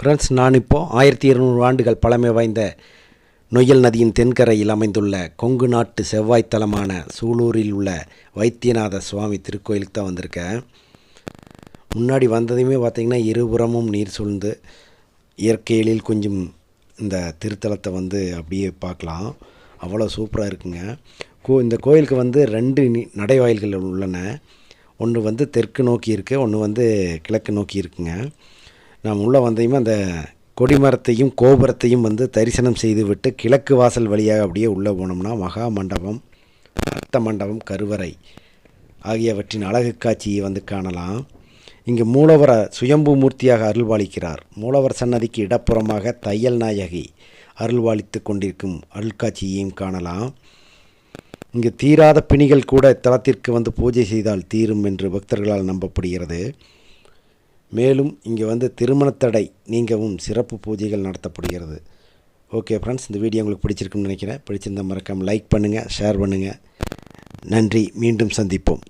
Friends நான் இப்போது ஆயிரத்தி இருநூறு ஆண்டுகள் பழமை வாய்ந்த நொய்யல் நதியின் தென்கரையில் அமைந்துள்ள கொங்கு நாட்டு செவ்வாய் தலமான சூலூரில் உள்ள வைத்தியநாத சுவாமி திருக்கோயிலுக்கு தான் வந்திருக்கேன். முன்னாடி வந்ததையுமே பார்த்திங்கன்னா இருபுறமும் நீர் சூழ்ந்து இயற்கையிலில் கொஞ்சம் இந்த திருத்தலத்தை வந்து அப்படியே பார்க்கலாம். அவ்வளோ சூப்பராக இருக்குங்க. கோ இந்த கோயிலுக்கு வந்து ரெண்டு நடைவாயில்கள் உள்ளன. ஒன்று வந்து தெற்கு நோக்கி இருக்குது ஒன்று வந்து கிழக்கு நோக்கி இருக்குங்க. நாம் உள்ளே வந்தையும் அந்த கொடிமரத்தையும் கோபுரத்தையும் வந்து தரிசனம் செய்துவிட்டு கிழக்கு வாசல் வழியாக அப்படியே உள்ளே போனோம்னா மகா மண்டபம் அர்த்த மண்டபம் கருவறை ஆகியவற்றின் அழகு காட்சியை வந்து காணலாம். இங்கு மூலவர சுயம்பு மூர்த்தியாக அருள்வாளிக்கிறார் மூலவர் சன்னதிக்கு இடப்புறமாக தையல் நாயகி அருள்வாளித்து கொண்டிருக்கும் அருள்காட்சியையும் காணலாம். இங்கு தீராத பிணிகள் கூட தலத்திற்கு வந்து பூஜை செய்தால் தீரும் என்று பக்தர்களால் நம்பப்படுகிறது. மேலும் இங்கே வந்து திருமணத்தடை நீங்கவும் சிறப்பு பூஜைகள் நடத்தப்படுகிறது. ஓகே ஃப்ரெண்ட்ஸ் இந்த வீடியோ உங்களுக்கு பிடிச்சிருக்குன்னு நினைக்கிறேன். பிடிச்சிருந்த மறக்காமல் லைக் பண்ணுங்கள் ஷேர் பண்ணுங்கள் நன்றி மீண்டும் சந்திப்போம்.